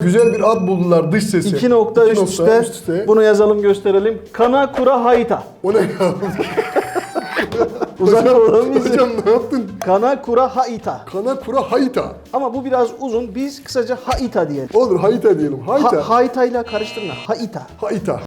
Güzel bir ad buldular dış sesi. İki nokta İki üst nokta üste. üst üste. Bunu yazalım gösterelim. Kanakura Hayta. O ne ya? Uzak hocam, olalım biz. hocam ne yaptın? Kanakura Haita. Kanakura Hayta. Ama bu biraz uzun. Biz kısaca Haita diyelim. Olur Hayta diyelim. Hayta. Ha, Haita ile karıştırma. Haita. Hayta.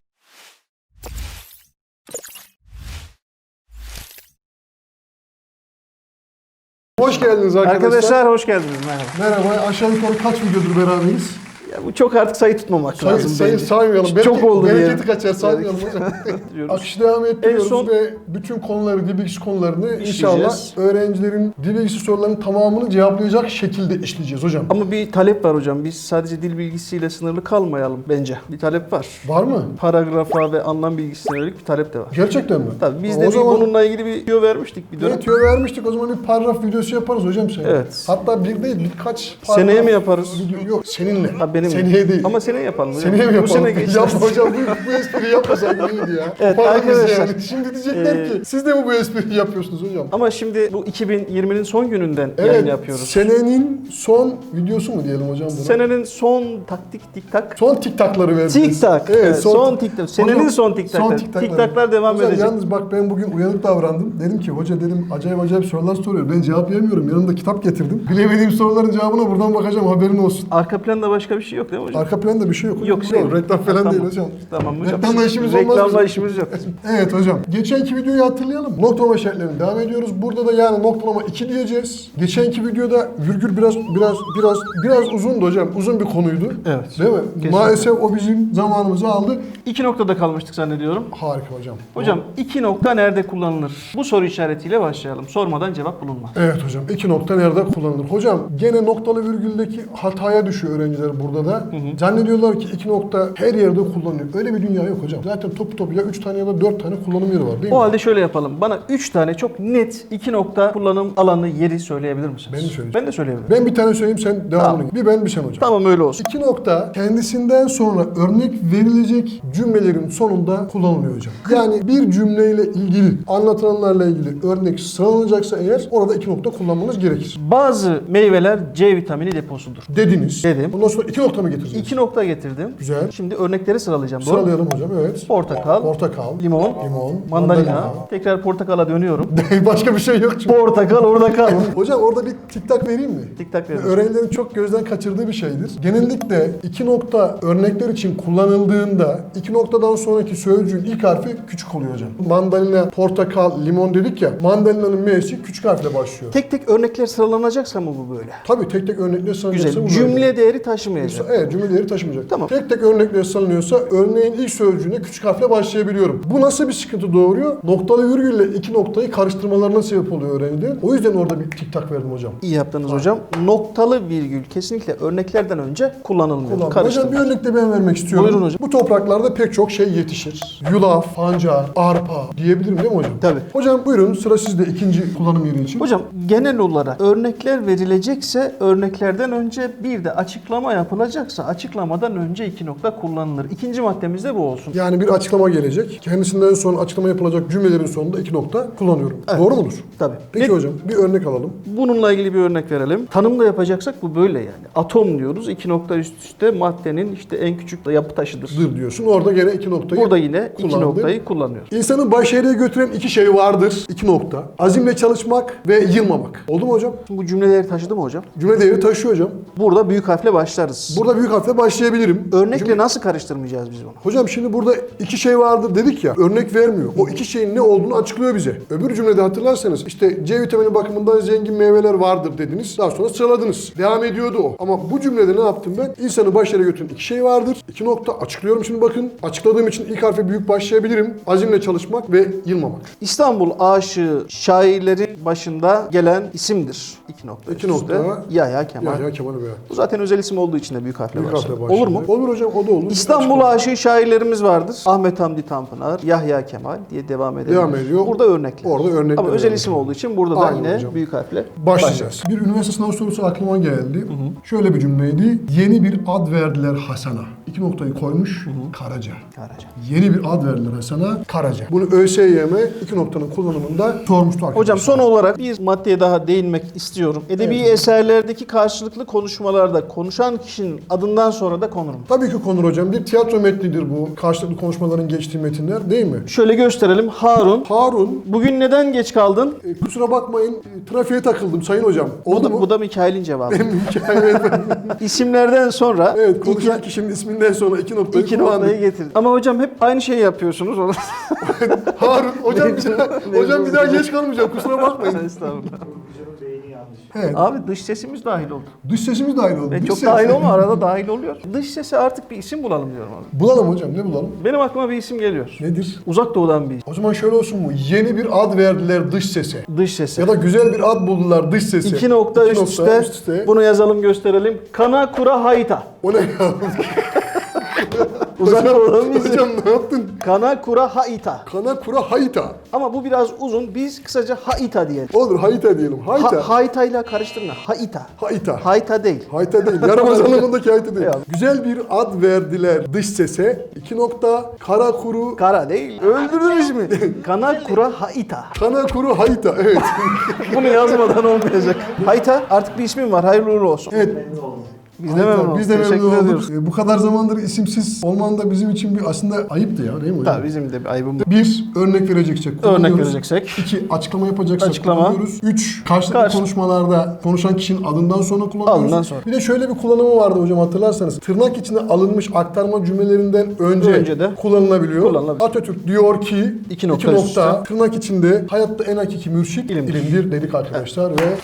Hoş geldiniz arkadaşlar. Arkadaşlar hoş geldiniz. Merhaba. Merhaba. Aşağı yukarı kaç videodur beraberiz? Ya bu çok artık sayı tutmamak Sayı, lazım sayı bence. saymayalım. Çok Belki oldu diye. Bereketi kaçar saymayalım hocam. Akışı devam ettiriyoruz En son- ve bütün konuları, dil bilgisi konularını inşallah öğrencilerin dil bilgisi sorularının tamamını cevaplayacak şekilde işleyeceğiz hocam. Ama bir talep var hocam. Biz sadece dil bilgisiyle sınırlı kalmayalım bence. Bir talep var. Var mı? Paragrafa ve anlam bilgisine yönelik bir talep de var. Gerçekten mi? Tabii biz O de bir zaman- bununla ilgili bir video vermiştik bir dönem. Evet, tüyo vermiştik. O zaman bir paragraf videosu yaparız hocam sen. Evet. Hatta bir değil birkaç paragraf Seneye mi yaparız? Video, yok seninle. Ha benim. Seneye değil. Ama seneye yapalım hocam. Seneye mi Bu yapalım? sene geçti. Yapma hocam bu, bu espriyi yapmasan iyiydi ya. Evet, Paramız arkadaşlar, Yani. Şimdi diyecekler e, ki siz de mi bu espriyi yapıyorsunuz hocam? Ama şimdi bu 2020'nin son gününden yayın Evet, yapıyoruz. senenin son videosu mu diyelim hocam buna? Senenin son taktik tik tak. Son tiktakları vereceğiz. Tik tak. Evet, son tik tak. Senenin son tik takları. Tik taklar devam Hocam, edecek. Yalnız bak ben bugün uyanık davrandım. Dedim ki hoca dedim acayip acayip sorular soruyor. Ben cevaplayamıyorum. Yanımda kitap getirdim. Bilemediğim soruların cevabına buradan bakacağım haberin olsun. Arka planda başka bir şey yok değil mi hocam? Arka planda bir şey yok. Yok, şey- Reklam falan Tamam. değil hocam. Tamam hocam. Reklamla işimiz olmaz Reklamla işimiz yok. Evet hocam. Geçenki videoyu hatırlayalım. Noktalama işaretlerine devam ediyoruz. Burada da yani noktalama 2 diyeceğiz. Geçenki videoda virgül biraz biraz biraz biraz uzundu hocam. Uzun bir konuydu. Evet. Değil mi? Kesinlikle. Maalesef o bizim zamanımızı aldı. İki noktada kalmıştık zannediyorum. Harika hocam. Hocam iki nokta nerede kullanılır? Bu soru işaretiyle başlayalım. Sormadan cevap bulunmaz. Evet hocam. iki nokta nerede kullanılır? Hocam gene noktalı virgüldeki hataya düşüyor öğrenciler burada da. Zannediyorlar ki iki nokta her yerde kullanılıyor. Öyle bir dünya yok hocam. Zaten topu topu ya üç tane ya da dört tane kullanım yeri var değil mi? O halde şöyle yapalım. Bana üç tane çok net iki nokta kullanım alanı yeri söyleyebilir misiniz? Ben de söyleyeceğim. Ben de söyleyebilirim. Ben bir tane söyleyeyim sen devamını. Tamam. Bir ben bir sen hocam. Tamam öyle olsun. İki nokta kendisinden sonra örnek verilecek cümlelerin sonunda kullanılıyor hocam. Yani bir cümleyle ilgili, anlatılanlarla ilgili örnek sıralanacaksa eğer orada iki nokta kullanmanız gerekir. Bazı meyveler C vitamini deposudur. Dediniz. Dedim. Ondan sonra iki nokta mı getirdiniz? İki nokta getirdim. Güzel. Şimdi örnekleri sıralayacağım. Doğru mu? Sıralayalım hocam evet. Portakal, Portakal, limon, limon, mandalina. Tekrar portakala dönüyorum. Başka bir şey yok çünkü. Portakal orada kal. Hocam orada bir tik tak vereyim mi? Tik tak verin. Öğrencilerin çok gözden kaçırdığı bir şeydir. Genellikle iki nokta örnekler için kullanıldığında iki noktadan sonraki sözcüğün ilk harfi küçük oluyor hocam. Mandalina, portakal, limon dedik ya. Mandalina'nın M'si küçük harfle başlıyor. Tek tek örnekler sıralanacaksa mı bu böyle? Tabii tek tek örnekler salınıyorsa Güzel. bu Cümle böyle. değeri taşımayacak. Evet cümleleri taşımayacak. Tamam. Tek tek örnekler salınıyorsa örneğin ilk sözcüğüne küçük harfle başlayabiliyorum. Bu nasıl bir sıkıntı doğuruyor? Noktalı virgülle iki noktayı karıştırmalarına sebep oluyor öğrencilerin. O yüzden orada bir tik tak verdim hocam. İyi yaptınız hocam. Noktalı virgül kesinlikle örneklerden önce kullanılmıyor. Karıştırma. Hocam bir örnek de ben vermek istiyorum. Buyurun hocam. Bu topraklarda pek çok şey yetişir. Yulaf, pancar, arpa diyebilirim değil mi hocam? Tabii. Hocam buyurun sıra sizde ikinci kullanım yeri için. Hocam genel olarak örnekler verilecekse örneklerden önce bir de açıklama yapılacaksa açıklamadan önce iki nokta kullanılır. İkinci maddemiz de bu olsun. Yani bir açıklama gelecek. Kendisinden sonra açıklama yapılacak cümlelerin sonunda iki nokta kullanıyorum. Evet. Doğru mudur? Tabii. Peki Ne- hocam bir örnek alalım. Bununla ilgili bir örnek verelim. Tanımda yapacaksak bu böyle yani. Atom diyoruz. iki nokta üst üste maddenin işte en küçük yapı taşıdır. Dır diyorsun. Orada gene iki noktayı Burada yine iki kullandık. noktayı kullanıyoruz. İnsanın başarıya götüren iki şey vardır. İki nokta. Azimle çalışmak ve yılmamak. Oldu mu hocam? Bu cümleleri taşıdı mı hocam? Cümle değeri taşıyor hocam. Burada büyük harfle başlarız. Burada büyük harfle başlayabilirim. Örnekle Cümle- nasıl karıştırmayacağız biz bunu? Hocam şimdi burada iki şey vardır dedik ya örnek vermiyor. O iki şeyin ne olduğunu açıklıyor bize. Öbür cümlede hatırlarsanız işte C vitamini bakımından zengin meyveler vardır dediniz. Daha sonra sıraladınız. Devam ediyordu o. Ama bu cümlede ne yaptım ben? İnsanı başarıya götüren iki şey vardır. İki nokta açıklıyorum şimdi bakın. Açıkladığım için ilk harfe büyük başlayabilirim. Azimle çalışmak ve yılmamak. İstanbul aşığı şairlerin başında gelen isimdir. İki nokta. İki üst üste. nokta. Yahya Kemal. Ya ya Kemal Bey. Bu zaten özel isim olduğu için de büyük harfle Büyük harfle. Olur mu? Olur hocam o da olur. İstanbul aşığı şairlerimiz vardır. Ahmet Hamdi Tanpınar, Yahya Kemal diye devam edelim. Devam ediyor. Burada örnekler. Orada örnekler Ama özel isim olduğu için burada da yine hocam. büyük harfle Başlayacağız. Bir üniversite sınav sorusu aklıma geldi. Şöyle bir cümleydi. Yeni bir ad verdiler Hasan'a. İki noktayı koymuş. Karaca. Karaca. Yeni bir ad verdiler Hasan'a. Karaca. Bunu ÖSYM iki noktanın kullanımında sormuştu arkadaşlar. Hocam son olarak bir maddeye daha değinmek istiyorum. Edebi Evet. eserlerdeki karşılıklı konuşmalarda konuşan kişinin kişinin adından sonra da konur mu? Tabii ki konur hocam. Bir tiyatro metnidir bu. Karşılıklı konuşmaların geçtiği metinler değil mi? Şöyle gösterelim. Harun. Harun, Bugün neden geç kaldın? e, kusura bakmayın e, trafiğe takıldım sayın hocam. Bu Oldu da, mu? bu da Mikail'in cevabı. Benim hikayem. İsimlerden sonra evet, iki, konuşan kişinin isminden sonra iki noktayı iki kullandık. noktayı getir. Ama hocam hep aynı şeyi yapıyorsunuz. Harun, hocam bir daha, hocam bir daha geç kalmayacağım kusura bakmayın. Estağfurullah. Evet. Abi dış sesimiz dahil oldu. Dış sesimiz dahil oldu. Ve Dış çok ses. dahil olma arada dahil oluyor. Dış sese artık bir isim bulalım diyorum abi. Bulalım hocam ne bulalım? Benim aklıma bir isim geliyor. Nedir? Uzak doğudan bir O zaman şöyle olsun mu? Yeni bir ad verdiler dış sese. dış sesi. Ya da güzel bir ad buldular dış sesi. İki nokta İki üst üste. üst üste. Bunu yazalım gösterelim. Kana kura hayta. O ne ya? Uzak doğudan bir isim. Hocam ne yaptın? Kana kura haita. Kana kura hayta. Ama bu biraz uzun. Biz kısaca haita diyelim. Olur hayta diyelim. Hayta. Ha, haita ile karıştırma. Haita. hayta. Hayta değil. Hayta değil. Yaramaz anlamındaki hayta değil. Yok. Güzel bir ad verdiler dış sese. İki nokta kara kuru Kara değil. Öldürdünüz mü? Kana kura haita. kana kuru hayta. Evet. Bunu yazmadan olmayacak. Hayta artık bir ismin var. Hayırlı uğurlu olsun. evet. Biz de memnun olduk. Biz de Teşekkür memnun olduk. ediyoruz. Ee, Bu kadar zamandır isimsiz olman da bizim için bir aslında ayıptı ya değil mi hocam? Tabii bizim de bir ayıbımız. Bir, örnek vereceksek Örnek kullanıyoruz. vereceksek. İki, açıklama yapacaksak Açıklama. kullanıyoruz. Üç, karşılıklı Karşı- konuşmalarda konuşan kişinin adından sonra kullanıyoruz. Adından sonra. Bir de şöyle bir kullanımı vardı hocam hatırlarsanız. Tırnak içine alınmış aktarma cümlelerinden önce, Önce de kullanılabiliyor. kullanılabilir. Atatürk diyor ki İki nokta üst üste. tırnak içinde hayatta en hakiki mürşit İlimdir. ilimdir, dedik arkadaşlar ve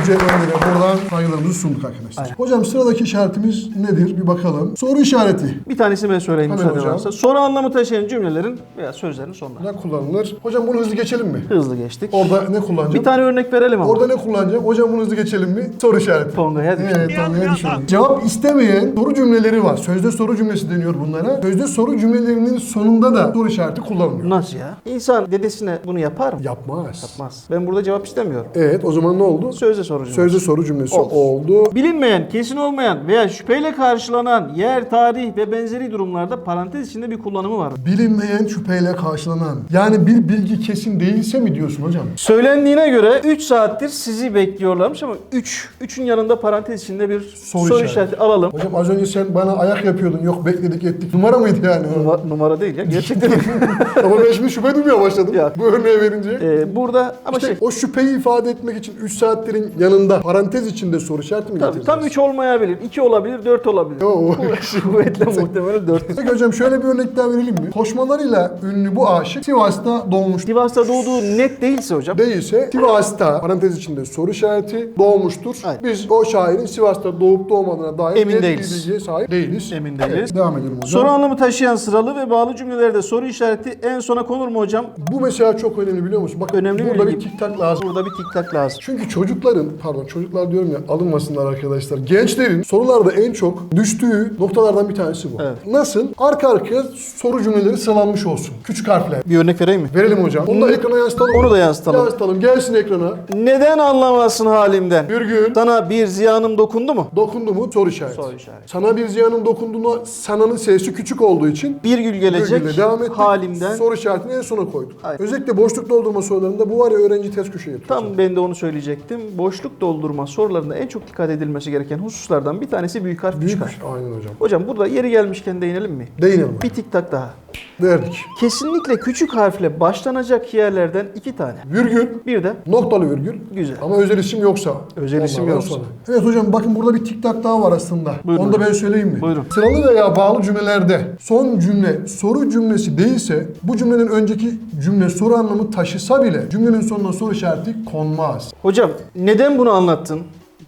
Yüce Ömer'e buradan saygılarımızı sunduk arkadaşlar. Aynen. Hocam sıradaki işaretimiz nedir? Bir bakalım. Soru işareti. Bir tanesi ben söyleyeyim Hemen müsaade hocam. varsa. Soru anlamı taşıyan cümlelerin veya sözlerin sonuna. Ne kullanılır? Hocam bunu hızlı geçelim mi? Hızlı geçtik. Orada ne kullanacağım? Bir tane örnek verelim ama. Orada ne kullanacağım? Hocam bunu hızlı geçelim mi? Soru işareti. Tonga'ya düştük. Evet, Tonga'ya düşürdük. Cevap istemeyen soru cümleleri var. Sözde soru cümlesi deniyor bunlara. Sözde soru cümlelerinin sonunda da soru işareti kullanılıyor. Nasıl ya? İnsan dedesine bunu yapar mı? Yapmaz. Yapmaz. Ben burada cevap istemiyorum. Evet, o zaman ne oldu? Sözde soru cümlesi. Sözde soru cümlesi Olur. oldu. Bilinmeyen, kesin olmayan veya şüpheyle karşılanan yer, tarih ve benzeri durumlarda parantez içinde bir kullanımı var. Bilinmeyen şüpheyle karşılanan. Yani bir bilgi kesin değilse mi diyorsun hocam? Söylendiğine göre 3 saattir sizi bekliyorlarmış ama 3, 3'ün yanında parantez içinde bir soru, Soru işareti. işareti. alalım. Hocam az önce sen bana ayak yapıyordun. Yok bekledik ettik. Numara mıydı yani? Numara, numara değil ya gerçekten. Ama ben şimdi şüphe duymaya başladım. Ya. Bu örneği verince. Ee, burada ama İşte şey o şüpheyi ifade etmek için 3 saatlerin yanında parantez içinde soru işareti mi tabii, getireceğiz? tam 3 olmayabilir, 2 olabilir, 4 olabilir. Oo. Kuvvetle muhtemelen 4. Peki hocam şöyle bir örnek daha verelim mi? Koşmalarıyla ünlü bu aşık Sivas'ta doğmuştur. Sivas'ta doğduğu net değilse hocam. Değilse Sivas'ta parantez içinde soru işareti doğmuştur. Aynen. Biz o şairin Sivas'ta doğup doğmadığına dair Emin net bir değiliz. bilgiye sahip değiliz. Emin değiliz. Evet, devam edelim hocam. Soru anlamı taşıyan sıralı ve bağlı cümlelerde soru işareti en sona konur mu hocam? Bu mesela çok önemli biliyor musun? Bak Önemli bir burada bir bilgi. tik tak lazım. Burada bir tik tak lazım. Çünkü çocukların, pardon çocuklar diyorum ya alınmasınlar arkadaşlar. Gençlerin sorularda en çok düştüğü noktalardan bir tanesi bu. Evet. Nasıl? Arka arkaya soru cümleleri sıralanmış olsun. Küçük harfler. Bir örnek vereyim mi? Verelim hocam. Onu da ekrana yansıtalım. Onu da yansıtalım. Yansıtalım. Gelsin ekrana. Neden anlamazsın halimden? Virgül. Sana bir ziyanım dokundu mu? Dokundu mu? Soru işareti. Soru işareti. Sana bir ziyanın dokunduğuna sananın sesi küçük olduğu için Bir gül gelecek virgülle devam ettik. halimden. Soru işaretini en sona koyduk. Aynen. Özellikle boşluk doldurma sorularında bu var ya öğrenci ters köşeye yapıyor. Tam ben de onu söyleyecektim. Boşluk doldurma sorularında en çok dikkat edilmesi gereken hususlardan bir tanesi büyük harf, Büyük harf. Aynen hocam. Hocam burada yeri gelmişken değinelim mi? Değinelim. Bir tik tak daha. Verdik. Kesinlikle küçük harfle başlanacak yerlerden iki tane. Virgül. Bir de Noktalı virgül. Güzel. Ama özel isim yoksa. Özel isim yoksa. sonra. Evet hocam bakın burada bir tik tak daha var aslında. Buyurun Onu da ben söyleyeyim mi? Buyurun. Sıralı veya bağlı cümlelerde son cümle soru cümlesi değilse bu cümlenin önceki cümle soru anlamı taşısa bile cümlenin sonuna soru işareti konmaz. Hocam neden bunu anlattın?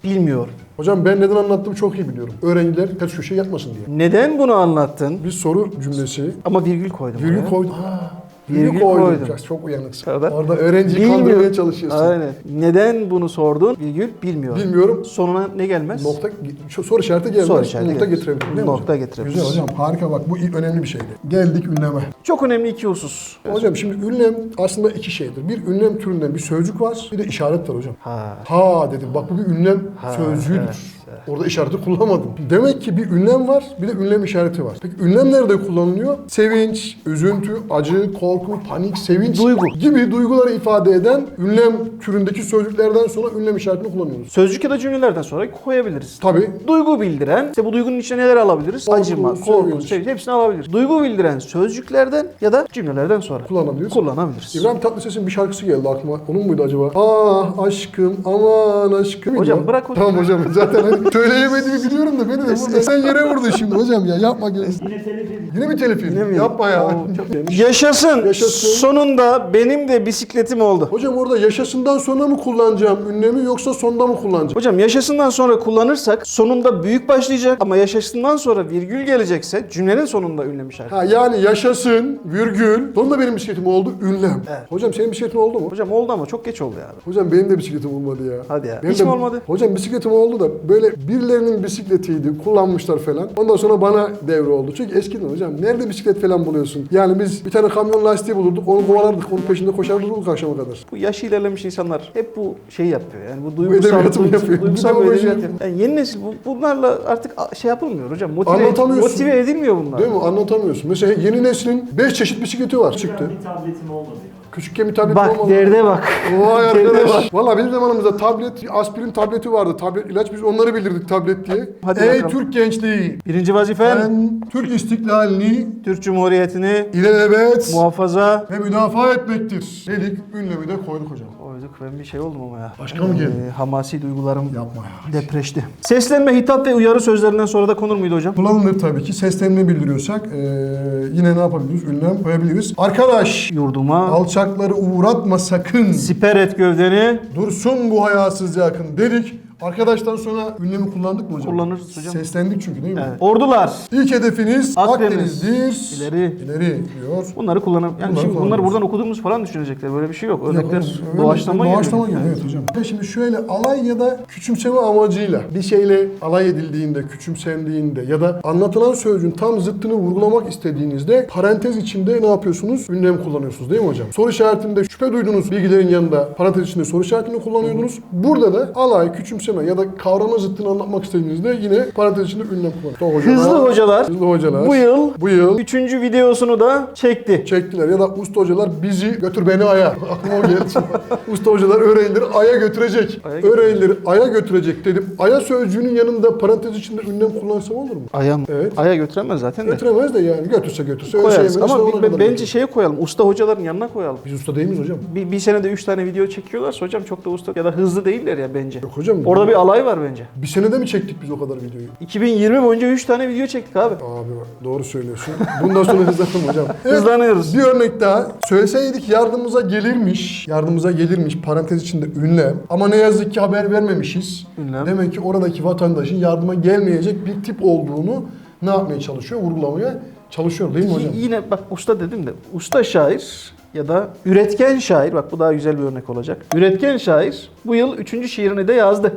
Bilmiyorum. Hocam ben neden anlattığımı çok iyi biliyorum. Öğrenciler ters köşe yapmasın diye. Neden bunu anlattın? Bir soru cümlesi. Ama virgül koydum. Virgül oraya. koydum. Ha, Virgül koydum. Çok uyanıksın. Orada- Orada öğrenciyi Bilmiyorum. kandırmaya çalışıyorsun. Aynen. Neden bunu sordun? Virgül bilmiyorum. Bilmiyorum. Sonuna ne gelmez? Nokta, soru işareti gelmez. Soru işareti Nokta gelmez. getirebilirim değil Nokta hocam? getirebiliriz. Güzel hocam harika bak bu önemli bir şeydi. Geldik ünleme. Çok önemli iki husus. Hocam şimdi ünlem aslında iki şeydir. Bir ünlem türünden bir sözcük var bir de işaret var hocam. Ha. Ha dedim bak bu bir ünlem Ha, sözcüğüdür. evet, Orada işareti kullanmadın. Demek ki bir ünlem var, bir de ünlem işareti var. Peki ünlem nerede kullanılıyor? Sevinç, üzüntü, acı, korku, panik, sevinç Duygu. gibi duyguları ifade eden ünlem türündeki sözcüklerden sonra ünlem işaretini kullanıyoruz. Sözcük ya da cümlelerden sonra koyabiliriz. Tabii Duygu bildiren, işte bu duygunun içine neler alabiliriz? Korku, Acıma, korku, sevinç hepsini alabiliriz. Duygu bildiren sözcüklerden ya da cümlelerden sonra kullanabiliyoruz. kullanabiliriz. İbrahim Tatlıses'in bir şarkısı geldi aklıma. Onun muydu acaba? Ah aşkım, aman aşkım. Hocam bırak onu. Tamam hocam zaten söyleyemediğimi biliyorum da beni de burada sen yere vurdun şimdi hocam ya yapma gel. Yine telif edin. Yine mi telif yedin? Yine mi? Yapma ya. Oo, çok Yaşasın. Yaşasın. Sonunda benim de bisikletim oldu. Hocam orada yaşasından sonra mı kullanacağım ünlemi yoksa sonda mı kullanacağım? Hocam yaşasından sonra kullanırsak sonunda büyük başlayacak ama yaşasından sonra virgül gelecekse cümlenin sonunda ünlem işareti. Ha yani yaşasın, virgül. Sonunda benim bisikletim oldu, ünlem. Evet. Hocam senin bisikletin oldu mu? Hocam oldu ama çok geç oldu yani. Hocam benim de bisikletim olmadı ya. Hadi ya. Benim Hiç de- mi olmadı? Hocam bisikletim oldu da böyle birilerinin bisikletiydi, kullanmışlar falan. Ondan sonra bana devre oldu. Çünkü eskiden hocam nerede bisiklet falan buluyorsun? Yani biz bir tane kamyon lastiği bulurduk, onu kovalardık, onun peşinde koşardık akşama kadar. Bu yaş ilerlemiş insanlar hep bu şeyi yapıyor. Yani bu edebiyatı duygusal, mı duygusal, yapıyor? duygusal Bir edebiyat şey- yapıyor. Yani yeni nesil bu, bunlarla artık şey yapılmıyor hocam. Motive, motive edilmiyor bunlar. Değil mi? Anlatamıyorsun. Mesela yeni neslin 5 çeşit bisikleti var çıktı. Bir tabletim olmadı. Küçükken bir tablet Bak olmadı. derde bak. Vay arkadaş. bak. Valla bizim zamanımızda tablet, aspirin tableti vardı. Tablet ilaç biz onları bilirdik tablet diye. Hadi Ey bakalım. Türk gençliği. Birinci vazifen Ben Türk istiklalini Türk Cumhuriyeti'ni ilelebet muhafaza ve müdafaa etmektir. Dedik, ünlemi de koyduk hocam. Koyduk. Ben bir şey oldum ama ya. Başka mı geldi? Ee, hamasi duygularım Yapma ya. depreşti. Seslenme, hitap ve uyarı sözlerinden sonra da konur muydu hocam? Kullanılır tabii ki. Seslerini bildiriyorsak eee, yine ne yapabiliriz? Ünlem koyabiliriz. Arkadaş, Yurduma alçakları uğratma sakın. siper et gövdeni. Dursun bu hayasız yakın dedik. Arkadaştan sonra ünlemi kullandık mı hocam? Kullanırız hocam. Seslendik çünkü değil mi? Evet. Ordular. İlk hedefiniz Akdeniz. Akdeniz'dir. İleri. İleri diyor. Bunları kullanıp yani Bunları şimdi bunları buradan okuduğumuz falan düşünecekler. Böyle bir şey yok. Örnekler öyle- doğaçlama geliyor. Doğaçlama geliyor evet hocam. Şimdi şöyle alay ya da küçümseme amacıyla bir şeyle alay edildiğinde, küçümsendiğinde ya da anlatılan sözcüğün tam zıttını vurgulamak istediğinizde parantez içinde ne yapıyorsunuz? Ünlem kullanıyorsunuz değil mi hocam? Soru işaretinde şüphe duyduğunuz bilgilerin yanında parantez içinde soru işaretini kullanıyordunuz. Burada da alay, küçümseme ya da kavrama zıttını anlatmak istediğinizde yine parantez içinde ünlem kullanıyorsunuz. Hızlı hocalar Hızlı hocalar. bu yıl bu yıl üçüncü videosunu da çekti. çektiler ya da usta hocalar bizi götür beni aya. Aklıma o geldi. usta hocalar öğrencileri aya götürecek. Aya öğrencileri aya götürecek dedim. Aya sözcüğünün yanında parantez içinde ünlem kullansam olur mu? Aya mı? Evet. Aya götüremez zaten de. Götüremez de yani götürse götürse. Koyarız. şey Ama bir- bence götürür. şeye koyalım. Usta hocaların yanına koyalım. Biz usta değil miyiz hocam? Bir, bir senede üç tane video çekiyorlarsa hocam çok da usta ya da hızlı değiller ya bence. Yok hocam. Orada bir alay var bence. bir senede mi çektik biz o kadar videoyu? 2020 boyunca 3 tane video çektik abi. Abi doğru söylüyorsun. Bundan sonra hızlanalım hocam. Evet, Hızlanıyoruz. Bir örnek daha. Söyleseydik yardımımıza gelirmiş. Yardımımıza gelirmiş. Parantez içinde ünlem. Ama ne yazık ki haber vermemişiz. Ünlem. Demek ki oradaki vatandaşın yardıma gelmeyecek bir tip olduğunu ne yapmaya çalışıyor? Vurgulamaya çalışıyor değil mi hocam? Yine bak usta dedim de usta şair ya da üretken şair bak bu daha güzel bir örnek olacak. Üretken şair bu yıl 3. şiirini de yazdı.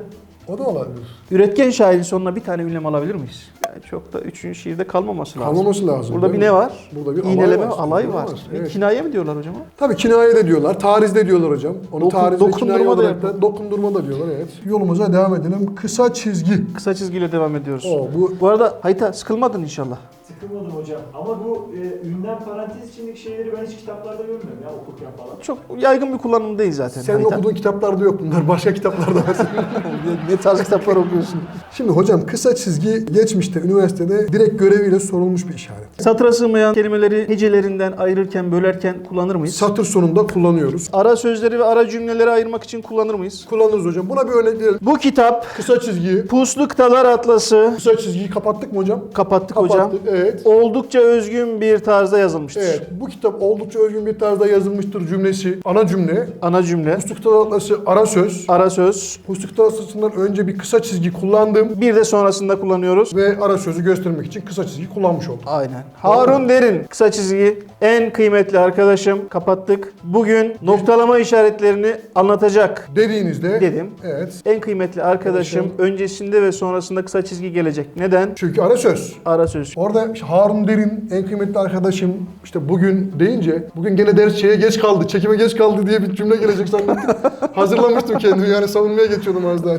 O da olabilir. Üretken şairin sonuna bir tane ünlem alabilir miyiz? Yani çok da 3. şiirde kalmaması lazım. Kalmaması lazım. Burada bir mi? ne var? Burada bir alay İğneleme, var. alay Alay var. var, Bir evet. kinaye mi diyorlar hocam? Tabii kinaye de diyorlar, tariz de diyorlar hocam. Onu Dokun- tariz dokundurma da da dokundurma da diyorlar evet. Yolumuza devam edelim. Kısa çizgi. Kısa çizgiyle devam ediyoruz. O bu Bu arada Hayta sıkılmadın inşallah. Sıkılmadım hocam. Ama bu e, ünlem parantez içindeki şeyleri ben hiç kitaplarda görmüyorum ya okurken falan. Çok yaygın bir kullanım değil zaten. senin Hayta. okuduğun kitaplarda yok bunlar. Başka kitaplarda var. ne tarz kitaplar okuyorsun? Şimdi hocam kısa çizgi geçmişte üniversitede direkt göreviyle sorulmuş bir işaret. Satıra sığmayan kelimeleri hecelerinden ayırırken, bölerken kullanır mıyız? Satır sonunda kullanıyoruz. Ara sözleri ve ara cümleleri ayırmak için kullanır mıyız? Kullanırız hocam. Buna bir örnek verelim. Bu kitap Kısa çizgiyi, Puslu Kıtalar Atlası kısa çizgiyi kapattık mı hocam? kapattık hocam. Kapattık, evet. Oldukça özgün bir tarzda yazılmıştır. Evet, bu kitap oldukça özgün bir tarzda yazılmıştır cümlesi. Ana cümle. Ana cümle, Hustuklar Atlası ara söz. ara söz, Hustuklar Atlası'ndan önce bir kısa çizgi kullandım bir de sonrasında kullanıyoruz. ve ara sözü göstermek için kısa çizgi kullanmış oldum. Aynen. Harun Derin kısa çizgi en kıymetli arkadaşım kapattık. Bugün noktalama işaretlerini anlatacak Dediğinizde dedim. Evet. En kıymetli arkadaşım öncesinde ve sonrasında kısa çizgi gelecek. Neden? Çünkü ara söz. Ara söz. Orada Harun Derin en kıymetli arkadaşım işte bugün deyince bugün gene ders şeye geç kaldı, çekime geç kaldı diye bir cümle gelecek zannettim. Hazırlamıştım kendimi yani savunmaya geçiyordum az daha.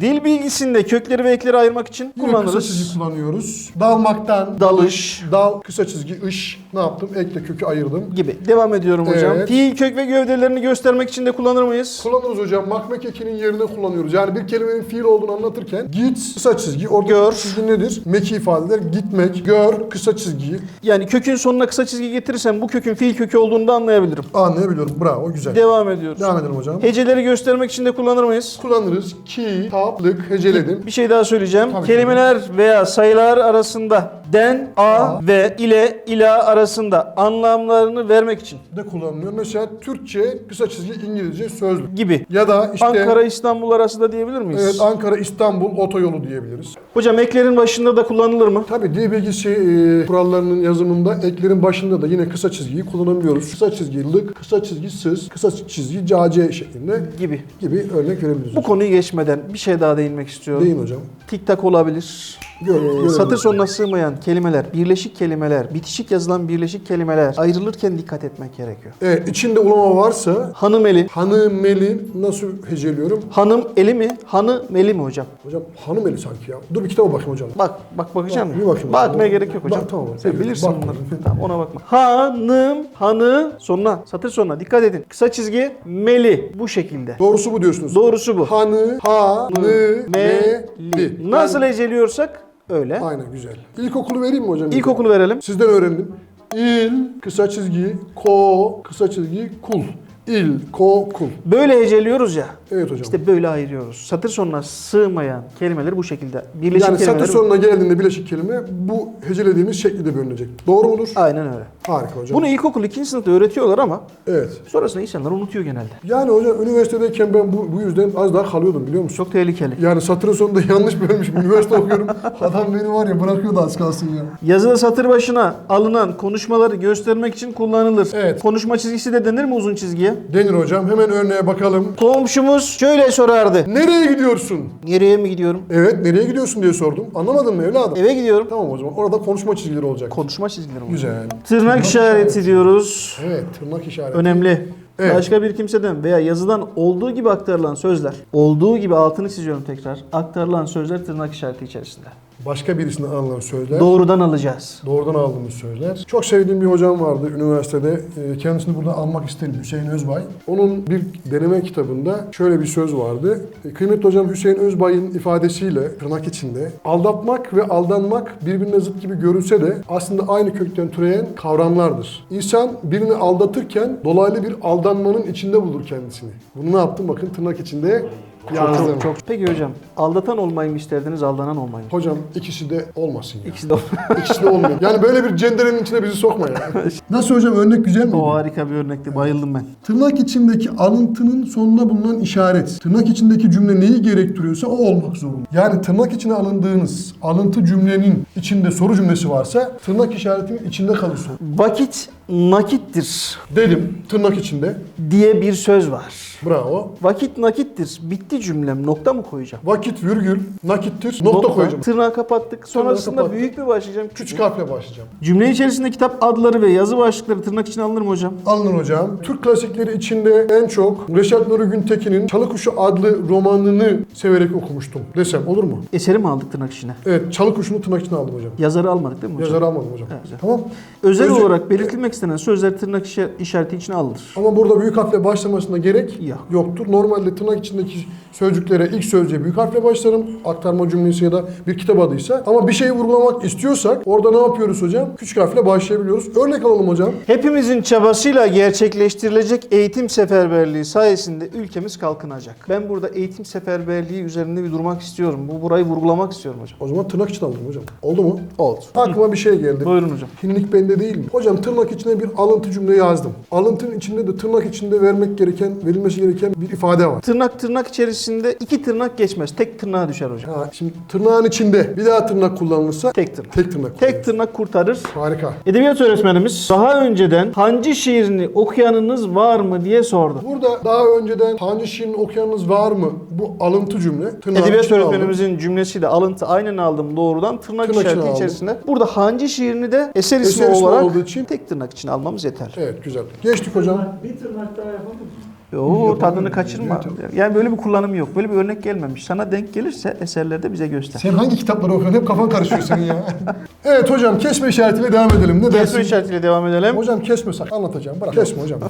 Dil bilgisinde kökleri ve ekleri ayırmak için Yine kısa kullanırız. çizgi kullanıyoruz. Dalmaktan, Dalış. dal, kısa çizgi, ış. Ne yaptım? Ekle kökü ayırdım. gibi. Devam ediyorum hocam. Evet. Fiil kök ve gövdelerini göstermek için de kullanır mıyız? Kullanırız hocam. Makmek ekinin yerine kullanıyoruz. Yani bir kelimenin fiil olduğunu anlatırken git, kısa çizgi. Orada Gör. çizgi nedir? Meki ifadeler. Gitmek, gör, kısa çizgiyi. Yani kökün sonuna kısa çizgi getirirsem bu kökün fiil kökü olduğunu da anlayabilirim. Anlayabiliyorum. Bravo, güzel. Devam ediyoruz. Devam edelim hocam. Heceleri göstermek için de kullanır mıyız? Kullanırız. Ki, tap, lık, heceledim. Bir şey daha söyleyeceğim. Tabii ki. Kelimeler veya sayılar arasında den, a, ve ile, ila arasında anlamlarını vermek için de kullanılıyor. Mesela Türkçe, kısa çizgi, İngilizce, sözlük. gibi. Ya da işte Ankara İstanbul arasında diyebilir miyiz? evet, Ankara, İstanbul otoyolu diyebiliriz. Hocam eklerin başında da kullanılır mı? Tabii dil bilgisi e, kurallarının yazımında eklerin başında da yine kısa çizgiyi kullanabiliyoruz. Kısa çizgi lık, kısa çizgi sız, kısa çizgi cace şeklinde Gibi. gibi örnek verebiliriz. Bu konuyu geçmeden bir şey daha değinmek istiyorum. Deyin hocam. Tik tak olabilir. Gör- Ee, görelim. satır sonuna sığmayan kelimeler, birleşik kelimeler, bitişik yazılan birleşik kelimeler ayrılırken dikkat etmek gerekiyor. Evet, içinde ulama varsa Hanım eli. hanım eli nasıl heceliyorum? Hanım eli mi? Hanı meli mi hocam? Hocam hanım eli sanki ya. Dur bir kitaba bakayım hocam. Bak, bak bakacağım. Bak, bir bakayım. Bakmaya gerek yok hocam. Bak, tamam. Sen Peki, bilirsin bunları. tamam ona bakma. Hanım, hanı sonuna, satır sonuna dikkat edin. Kısa çizgi meli bu şekilde. Doğrusu bu diyorsunuz. Doğrusu bu. Hanı, ha, nı, me, li. Nasıl heceliyorsak öyle. Aynen güzel. İlkokulu vereyim mi hocam? İlkokulu verelim. Sizden öğrendim. İl, kısa çizgi, ko, kısa çizgi, kul. İl, ko, kul. Böyle heceliyoruz ya. Evet hocam. İşte böyle ayırıyoruz. Satır sonuna sığmayan kelimeleri bu şekilde. Birleşik yani kelimeleri satır sonuna geldiğinde bileşik kelime bu hecelediğimiz şekilde bölünecek. Doğru mudur? Aynen öyle. Harika hocam. Bunu ilkokul ikinci sınıfta öğretiyorlar ama Evet. sonrasında insanlar unutuyor genelde. Yani hocam üniversitedeyken ben bu, bu yüzden az daha kalıyordum biliyor musun? Çok tehlikeli. Yani satırın sonunda yanlış bölmüşüm. Üniversite okuyorum. Adam beni var ya bırakıyordu az kalsın ya. Yazıda satır başına alınan konuşmaları göstermek için kullanılır. Evet. Konuşma çizgisi de denir mi uzun çizgiye? Denir hocam. Hemen örneğe bakalım. Komşumuz şöyle sorardı. Nereye gidiyorsun? Nereye mi gidiyorum? Evet nereye gidiyorsun diye sordum. Anlamadın mı evladım? Eve gidiyorum. Tamam o zaman. Orada konuşma çizgileri olacak. Konuşma çizgileri var. Güzel. Tırnak işareti diyoruz. Evet tırnak işareti. Önemli. Evet. Başka bir kimseden veya yazıdan olduğu gibi aktarılan sözler, olduğu gibi altını çiziyorum tekrar, aktarılan sözler tırnak işareti içerisinde. Başka birisinden alınan sözler. Doğrudan alacağız. Doğrudan aldığımız sözler. Çok sevdiğim bir hocam vardı üniversitede. Ee, Kendisini burada almak isterim Hüseyin Özbay. Onun bir deneme kitabında şöyle bir söz vardı. Ee, Kıymetli hocam Hüseyin Özbay'ın ifadesiyle tırnak içinde aldatmak ve aldanmak birbirine zıt gibi görünse de aslında aynı kökten türeyen kavramlardır. İnsan birini aldatırken dolaylı bir aldanmanın içinde bulur kendisini. Bunu ne yaptım bakın tırnak içinde yazdım. Çok çok. Peki hocam, aldatan olmayı mı isterdiniz, aldanan olmayı mı? Hocam ikisi de olmasın ya. İkisi de İkisi de olmuyor. Yani böyle bir cenderenin içine bizi sokma ya. Nasıl hocam örnek güzel mi? O harika bir örnekti, bayıldım ben. Tırnak içindeki alıntının sonuna bulunan işaret. Tırnak içindeki cümle neyi gerektiriyorsa o olmak zorunda. Yani tırnak içine alındığınız alıntı cümlenin içinde soru cümlesi varsa tırnak işaretinin içinde kalır soru. Vakit nakittir Dedim tırnak içinde. diye bir söz var. Bravo. Vakit nakittir. Bitti cümlem. Nokta mı koyacağım? Vakit virgül nakittir. Nokta, koyacağım. Tırnağı kapattık. Sonrasında kapattık. büyük bir başlayacağım. Küçük harfle başlayacağım. Cümle içerisinde kitap adları ve yazı başlıkları tırnak içine alınır mı hocam? Alınır hocam. Türk klasikleri içinde en çok Reşat Nuri Güntekin'in Çalıkuşu adlı romanını severek okumuştum desem olur mu? Eseri mi aldık tırnak içine? Evet Çalıkuşu'nu tırnak içine aldım hocam. Yazarı almadık değil mi hocam? Yazarı almadım hocam. Evet. Tamam. Özel Özür- olarak belirtilmek istenen sözler tırnak işareti içine alınır. Ama burada büyük harfle başlamasına gerek Yok. yoktur. Normalde tırnak içindeki sözcüklere ilk sözcüğe büyük harfle başlarım. Aktarma cümlesi ya da bir kitap adıysa. Ama bir şeyi vurgulamak istiyorsak orada ne yapıyoruz hocam? Küçük harfle başlayabiliyoruz. Örnek alalım hocam. Hepimizin çabasıyla gerçekleştirilecek eğitim seferberliği sayesinde ülkemiz kalkınacak. Ben burada eğitim seferberliği üzerinde bir durmak istiyorum. Bu burayı vurgulamak istiyorum hocam. O zaman tırnak içine alalım hocam. Oldu mu? Oldu. Aklıma bir şey geldi. Buyurun hocam. Hinlik bende değil mi? Hocam tırnak içine bir alıntı cümle yazdım. Alıntının içinde de tırnak içinde vermek gereken, verilmesi gereken bir ifade var. Tırnak tırnak içerisinde iki tırnak geçmez. Tek tırnağa düşer hocam. Ha, şimdi tırnağın içinde bir daha tırnak kullanılırsa Tek tırnak. tek tırnak. Tek tırnak kurtarır. Harika. Edebiyat öğretmenimiz daha önceden Hancı şiirini okuyanınız var mı diye sordu. Burada daha önceden Hancı şiirini okuyanınız var mı? Bu alıntı cümle. Tırnağın Edebiyat içine aldım. öğretmenimizin cümlesiyle alıntı aynen aldım doğrudan tırnak, Tırnak işareti içerisinde. Burada Hancı şiirini de eser ismi ismi olarak olduğu için- tek tırnak için almamız yeter. Evet güzel. Geçtik hocam. Bir tırnak daha yapalım mı? Yo Yapalım. tadını kaçırma. Evet, Yani böyle bir kullanım yok. Böyle bir örnek gelmemiş. Sana denk gelirse eserlerde bize göster. Sen hangi kitapları okuyorsun? Hep kafan karışıyor senin ya. evet hocam kesme işaretiyle devam edelim. Ne dersin? Kesme işaretiyle devam edelim. Hocam kesme sak. Anlatacağım. Bırak. Kesme hocam.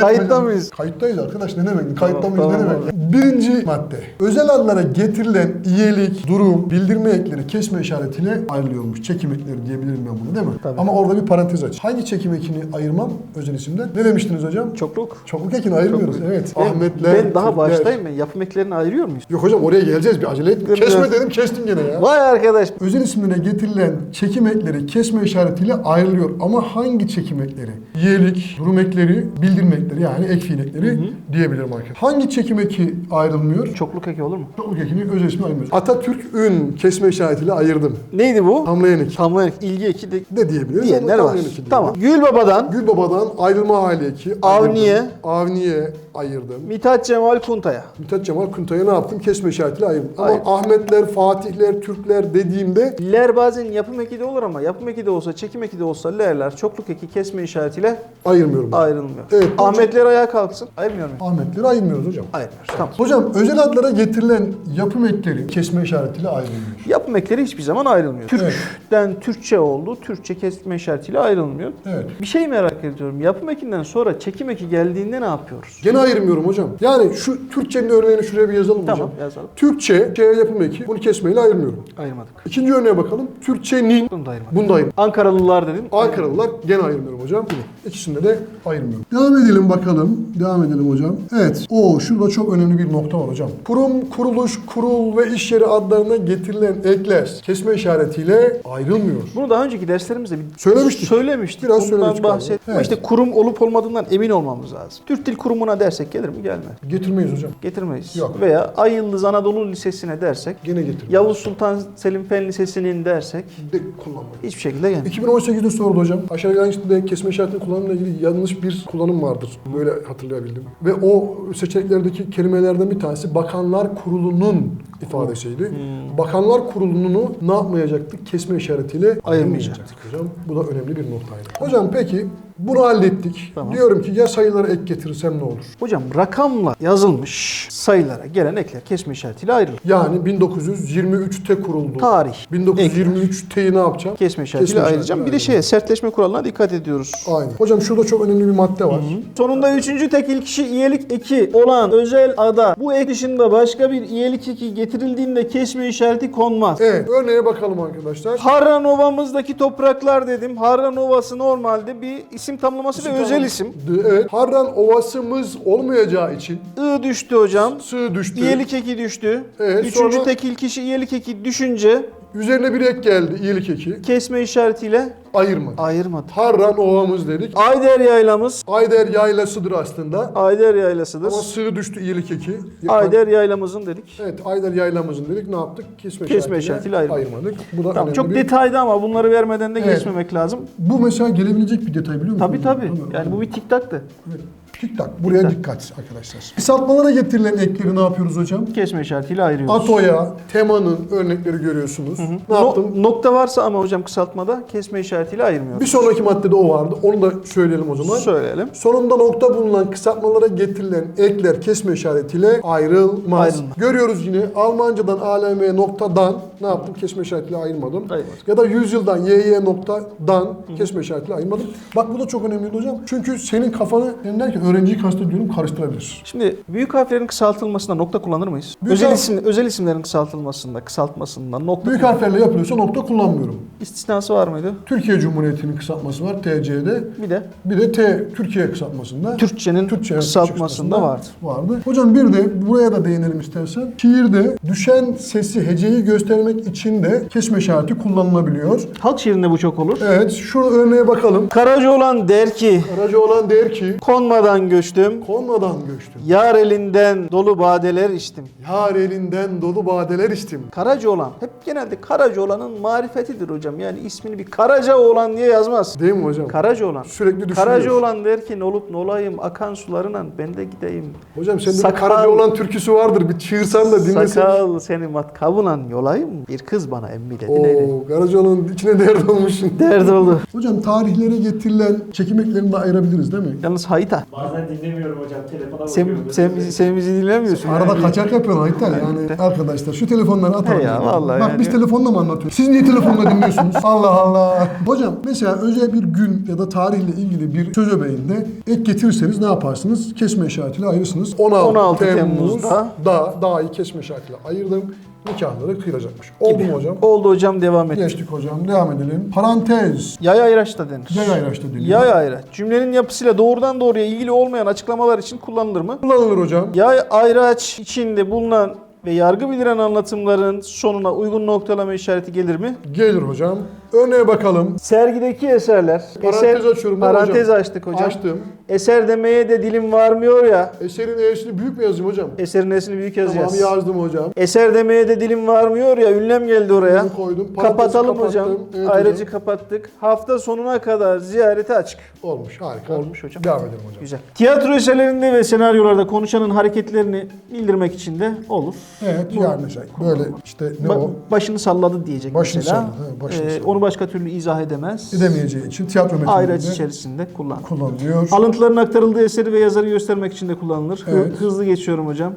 Kayıtta mıyız? Kayıttayız arkadaş. Ne demek? Kayıtta Tamam, mıyız? tamam, ne demek? Birinci madde. Özel adlara getirilen iyilik, durum, bildirme ekleri kesme işaretiyle ayrılıyormuş. Çekim ekleri diyebilirim ben bunu değil mi? Tabii. Ama orada bir parantez aç. Hangi çekim ekini ayırmam özel isimden? Ne demiştiniz hocam? Çokluk. Çokluk ekini ayırmıyoruz. Evet. Ben, Ahmetler. ben daha Türkler. baştayım ben. Yapım eklerini ayırıyor muyuz? Yok hocam oraya geleceğiz bir acele mi Kesme dedim kestim gene ya. Vay arkadaş. Özel isimlere getirilen çekim ekleri kesme işaretiyle ayrılıyor. Ama hangi çekim ekleri? Yelik, durum ekleri, bildirme ekleri yani ek fiil ekleri diyebilirim arkadaşlar. Hangi çekim eki ayrılmıyor? Çokluk eki olur mu? Çokluk ekini özel ismi ayrılmıyor. Atatürk ün kesme işaretiyle ayırdım. Neydi bu? Tamlayan eki Tamlayan ilgi eki de de diyebiliriz. diyenler var. tamlayan eki diyelim. Tamam. Gülbaba'dan Gülbaba'dan ayrılma hali eki. Avniye. Avniye ayırdım. Mithat Cemal Kunta'ya. Mithat Cemal Kuntay'a ne yaptım? Kesme işaretiyle ayırdım. Ama Ayır. Ahmetler, Fatihler, Türkler dediğimde Ler bazen yapım eki de olur ama yapım eki de olsa, çekim eki de olsa lerler çokluk eki kesme işaretiyle ayırmıyorum. ayrılmıyor. Evet, Ahmetler ayağa kalksın. Ayırmıyor muyum? Ahmetleri ayırmıyoruz hocam. Ayırmıyoruz. Tamam. Hocam özel adlara getirilen yapım ekleri kesme işaretiyle ayrılmıyor. Yapım ekleri hiçbir zaman ayrılmıyor. Türk'ten Türkçe oldu. Türkçe kesme işaretiyle ayrılmıyor. Evet. Bir şey merak ediyorum. Yapım ekinden sonra çekim eki geldiğinde ne yapıyoruz? Gene ayırmıyorum hocam. Yani şu Türkçenin örneğini şuraya bir yazalım Tamam hocam. yazalım. Türkçe, C yapım eki. Bunu kesmeyle ayırmıyorum. Ayırmadık. İkinci örneğe bakalım. Türkçenin. Bunu da ayırmadık. Bunu da ayırmıyorum. Ankaralılar dedim. Ankaralılar gene ayırmıyorum hocam. İkisinde de ayırmıyorum. Devam edelim bakalım. Devam edelim hocam. Evet. O şurada çok önemli bir nokta var hocam. Kurum, kuruluş, kurul ve iş yeri adlarına getirilen ekler kesme işaretiyle ayrılmıyor. Bunu daha önceki derslerimizde bir Söylemiştik. Söylemiştik. Biraz Bundan söylemiştik bahset. Evet. işte kurum olup olmadığından emin olmamız lazım. Türk Dil Kurumu'na dersek gelir mi? Gelmez. Getirmeyiz hocam. Getirmeyiz. Yok. Veya Ay Yıldız Anadolu Lisesi'ne dersek, Gene getirmeyiz. Yavuz Sultan Selim Fen Lisesi'nin dersek De kullanmayız. hiçbir şekilde gelmez. 2018'de soruldu hocam. Aşağı gelen listede kesme işaretinin kullanımıyla ilgili yanlış bir kullanım vardır. Böyle hatırlayabildim. Ve o seçeneklerdeki kelimelerden bir tanesi Bakanlar Kurulu'nun ifadesiydi. Hmm. Bakanlar Kurulu'nu ne yapmayacaktık? Kesme işaretiyle ayırmayacaktık hocam. Bu da önemli bir noktaydı. Hocam peki bunu hallettik. Tamam. Diyorum ki ya sayılara ek getirirsem ne olur? Hocam rakamla yazılmış sayılara gelen ekler kesme işaretiyle ayrılır. Yani 1923'te kuruldu. Tarih. 1923'teyi ne yapacağım? Kesme işaretiyle Kesme ayıracağım. Bir de şeye sertleşme kuralına dikkat ediyoruz. Aynen. Hocam şurada çok önemli bir madde var. Sonunda üçüncü tekil kişi iyelik eki olan özel ada bu ek dışında başka bir iyelik eki getirildiğinde kesme işareti konmaz. Evet, örneğe bakalım arkadaşlar. Harran Ova'mızdaki topraklar dedim. Harran Ovası normalde bir isim tamlaması ve özel isim. Evet. Harran Ovası'mız olmayacağı için I düştü hocam. sığ düştü. İyelik eki düştü. Evet, Üçüncü sonra- tekil kişi iyelik eki düşünce Üzerine bir ek geldi. iyilik eki. kesme işaretiyle Ayırmadı. ayırmadı. Harran Ovamız dedik. Ayder yaylamız Ayder yaylasıdır aslında. Ayder yaylasıdır. Ama sığ düştü iyilik eki. Ayder yaylamızın dedik. Evet, Ayder yaylamızın dedik. Ne yaptık? Kesme, Kesme işaretiyle ayırmadık. Bu da Tamam önemli çok bir... detaylı ama bunları vermeden de Evet. geçmemek lazım. Bu mesela gelebilecek bir detay biliyor musun? Tabii tabii. Yani bu bir tiktaktı. Evet. Tik tak. Buraya dikkat arkadaşlar. Kısaltmalara getirilen ekleri ne yapıyoruz hocam? Kesme işaretiyle ayırıyoruz. Atoya, temanın örnekleri görüyorsunuz. Ne No- yaptım? nokta varsa ama hocam kısaltmada kesme işaretiyle ayırmıyoruz. Bir sonraki maddede o vardı. Onu da söyleyelim o zaman. Söyleyelim. Sonunda nokta bulunan kısaltmalara getirilen ekler kesme işaretiyle ayrılmaz. Ayrılmaz. Görüyoruz yine Almancadan ALM noktadan ne yaptım? Kesme işaretiyle ayırmadım. Ayırmadım. Ya da yüzyıldan YY noktadan kesme işaretiyle ayırmadım. Bak bu da çok önemli hocam. Çünkü senin kafanı derken öğrenciyi kastediyorum karıştırabilir. Şimdi büyük harflerin kısaltılmasında nokta kullanır mıyız? Büyük özel harf- isim özel isimlerin kısaltılmasında, kısaltmasında nokta Büyük harflerle yapılıyorsa nokta kullanmıyorum. istisnası var mıydı? Türkiye Cumhuriyeti'nin kısaltması var TC'de. Bir de Bir de T Türkiye kısaltmasında. Türkçenin Türkçe kısaltmasında vardı. Vardı. Hocam bir de buraya da değinelim istersen. Şiirde düşen sesi heceyi göstermek göstermek için de kesme işareti kullanılabiliyor. Halk şiirinde bu çok olur. Evet şu örneğe bakalım. Karacaoğlan der ki Aracı olan der ki konmadan göçtüm. konmadan göçtüm. Yar elinden dolu badeler içtim. Yar elinden dolu badeler içtim. Karacaoğlan hep genelde Karacaoğlan'ın marifetidir hocam. Yani ismini bir Karacaoğlan diye yazmaz. Değil mi hocam? Karacaoğlan. Sürekli düşünüyoruz. Karacaoğlan der ki ne olup ne olayım akan sularına ben de gideyim. Hocam sende bir Sakal- Karaca olan türküsü vardır. Bir çığırsan da dinlesen. Sakal seni matkabıla yolayım bir kız bana emmi dedi? Oo, Karacaoğlan'ın içine dert olmuşsun. Dert oldu. Hocam tarihlere getirilen çekim eklerini de ayırabiliriz değil mi? Yalnız hayta. Bazen dinlemiyorum hocam. Telefona Sen, bakıyorum. sen, bizi, sen bizi dinlemiyorsun. Arada yani. kaçak yapıyorlar Haytal yani. Arkadaşlar şu telefonları atalım. Ya, vallahi Bak yani. biz telefonla mı anlatıyoruz? Siz niye telefonla dinliyorsunuz? Allah Allah. Hocam mesela özel bir gün ya da tarihle ilgili bir söz öbeğinde ek getirirseniz ne yaparsınız? Kesme işaretiyle ayırırsınız. 16, 16 Temmuz'da Temmuz'da da dahi kesme işaretiyle ayırdım. Nikahları kıyılacakmış. Oldu mu hocam? Oldu hocam devam et. Geçtik hocam. Devam edelim. Parantez. Yay ayraç da denir. Yay ayraç da deniyor. Yay ayraç. Cümlenin yapısıyla doğrudan doğruya ilgili olmayan açıklamalar için kullanılır mı? Kullanılır hocam. Yay ayraç içinde bulunan ve yargı bildiren anlatımların sonuna uygun noktalama işareti gelir mi? Gelir hocam. Örneğe bakalım. Sergideki eserler. Parantez açıyorum değil mi Parantez hocam? açtık hocam. Açtım. Eser demeye de dilim varmıyor ya. Eserin E'sini büyük mü yazayım hocam? Eserin esini büyük yazacağız. Tamam yazdım hocam. Eser demeye de dilim varmıyor ya. Ünlem geldi oraya. Bunu koydum. Parantezi Kapatalım kapattım. hocam. Evet Ayrıcı hocam. kapattık. Hafta sonuna kadar ziyarete açık. Olmuş harika. Olmuş hocam. Devam edelim hocam. Güzel. Tiyatro eserlerinde ve senaryolarda konuşanın hareketlerini bildirmek için de olur. Evet yani mesela böyle işte ne Ba- o? başını salladı diyecek Başını mesela. salladı, başını Ee, salladı. onu başka türlü izah edemez. Edemeyeceği için tiyatro Ayraç metinlerinde içerisinde kullan. kullanılıyor. Alıntıların aktarıldığı eseri ve yazarı göstermek için de kullanılır. Hı- Evet. Hızlı geçiyorum hocam.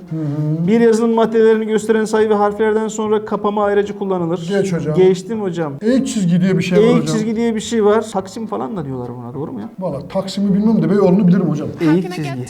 Bir yazının maddelerini gösteren sayı ve harflerden sonra kapama ayracı kullanılır. Geç hocam. Geçtim hocam. Eğik çizgi diye bir şey var Eğik hocam. çizgi diye bir şey var. Taksim falan da diyorlar buna doğru mu ya? Valla Taksim'i bilmem de Beyoğlu'nu bilirim hocam. Eğik çizgi.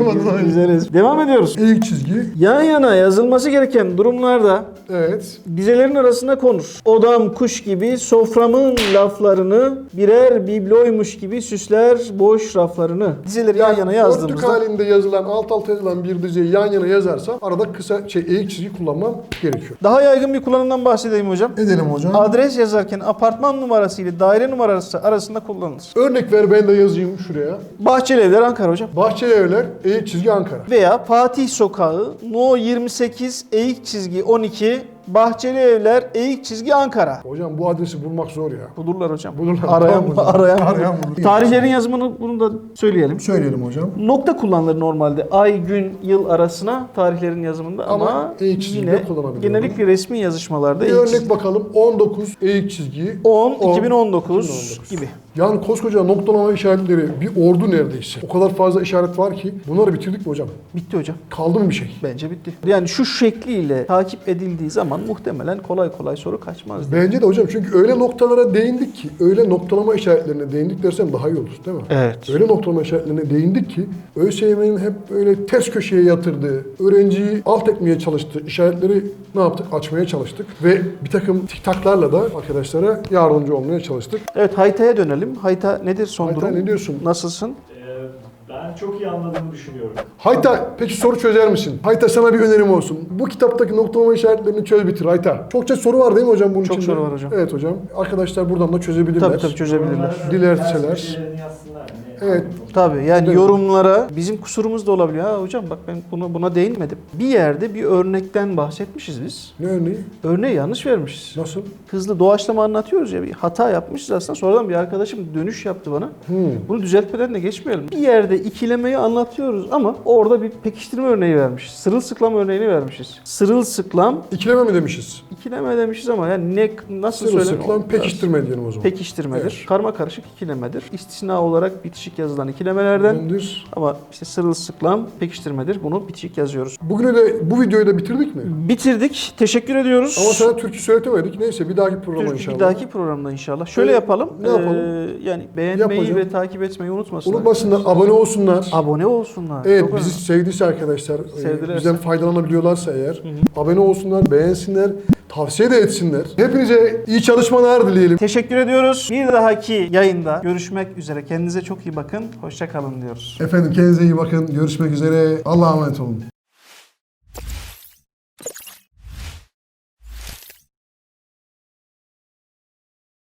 Onu. güzeliz. Devam ediyoruz. Eğik çizgi. Yan yana yazılması gereken durumlarda Evet. dizelerin arasına konur. Odam kuş gibi soframın laflarını birer bibloymuş gibi süsler boş raflarını. Dizeleri yan yana Dörtlük yazdığımızda halinde yazılan, alt alta yazılan bir diziyi yan yana yazarsa arada kısa şey eğik çizgi kullanmam gerekiyor. daha yaygın bir kullanımdan bahsedeyim hocam. Edelim hocam. Adres yazarken apartman numarası ile daire numarası arasında kullanılır. Örnek ver ben de yazayım şuraya. Bahçeli Evler Ankara hocam. Bahçeli Evler, eğik çizgi Ankara. Veya Fatih Sokağı No 28 Eğik çizgi 12 Bahçeli Evler Eğik çizgi Ankara. Hocam bu adresi bulmak zor ya. Bulurlar hocam. Bulurlar. Arayan, hocam. arayan, Arayan bulur. bulur. Tarihlerin yazımını bunu da söyleyelim. Söyleyelim hocam. Nokta kullanılır normalde ay, gün, yıl arasına tarihlerin yazımında ama, Ama eğik çizgi yine genellikle resmi yazışmalarda Bir örnek çizgi. bakalım. 19 eğik çizgi. 10, 10, 2019, 2019. gibi. Yani koskoca noktalama işaretleri bir ordu neredeyse. O kadar fazla işaret var ki. Bunları bitirdik mi hocam? Bitti hocam. Kaldı mı bir şey? Bence bitti. Yani şu şekliyle takip edildiği zaman muhtemelen kolay kolay soru kaçmaz. Bence de hocam çünkü öyle noktalara değindik ki, öyle noktalama işaretlerine değindik dersem daha iyi olur değil mi? Evet. Öyle noktalama işaretlerine değindik ki ÖSYM'nin hep böyle ters köşeye yatırdığı, öğrenciyi alt etmeye çalıştığı işaretleri ne yaptık? Açmaya çalıştık. Ve bir takım tiktaklarla da arkadaşlara yardımcı olmaya çalıştık. Evet Hayta'ya dönelim. Hayta nedir son Hayta durum? ne diyorsun? Nasılsın? Ben çok iyi anladığımı düşünüyorum. Hayta peki soru çözer misin? Hayta sana bir önerim olsun. Bu kitaptaki noktalama işaretlerini çöz bitir Hayta. Çokça soru var değil mi hocam bunun Çok içinde? soru var hocam. Evet hocam. Arkadaşlar buradan da çözebilirler. Tabii tabii çözebilirler. Dilerseler. köşelerini yazsınlar. Evet. Tabii yani Değil yorumlara bizim kusurumuz da olabiliyor. Ha hocam bak ben buna, buna değinmedim. Bir yerde bir örnekten bahsetmişiz biz. Ne örneği? Örneği yanlış vermişiz. Nasıl? Hızlı doğaçlama anlatıyoruz ya bir hata yapmışız aslında. Sonradan bir arkadaşım dönüş yaptı bana. Hmm. Bunu düzeltmeden de geçmeyelim. Bir yerde ikilemeyi anlatıyoruz ama orada bir pekiştirme örneği vermişiz. Sırılsıklam örneğini vermişiz. Sırılsıklam İkileme mi demişiz? ikileme demişiz ama yani ne nasıl söyleyeyim? Sırılsıklam pekiştirme diyelim o zaman. Pekiştirmedir. Evet. Karma karışık ikilemedir. İstisna olarak bitişik yazılan ikilemelerden Döndür. ama işte sırılsıklam pekiştirmedir. Bunu bitişik yazıyoruz. Bugünü de bu videoyu da bitirdik mi? Bitirdik. Teşekkür ediyoruz. Ama sana türkü söyletemedik. Neyse bir dahaki programa Türkü inşallah. bir dahaki programda inşallah. Şöyle Ee, yapalım. ne yapalım? Ee, yani beğenmeyi hocam. ve takip etmeyi unutmasınlar. Unutmasınlar, abone olsunlar. Abone olsunlar. Evet Çok bizi önemli. sevdiyse arkadaşlar, e, Sevdilerse. bizden faydalanabiliyorlarsa eğer abone olsunlar, beğensinler, tavsiye de etsinler. Hepinize iyi çalışmalar dileyelim. Teşekkür ediyoruz. Bir dahaki yayında görüşmek üzere. Kendinize çok iyi bakın. Hoşça kalın diyoruz. Efendim kendinize iyi bakın. Görüşmek üzere. Allah'a emanet olun.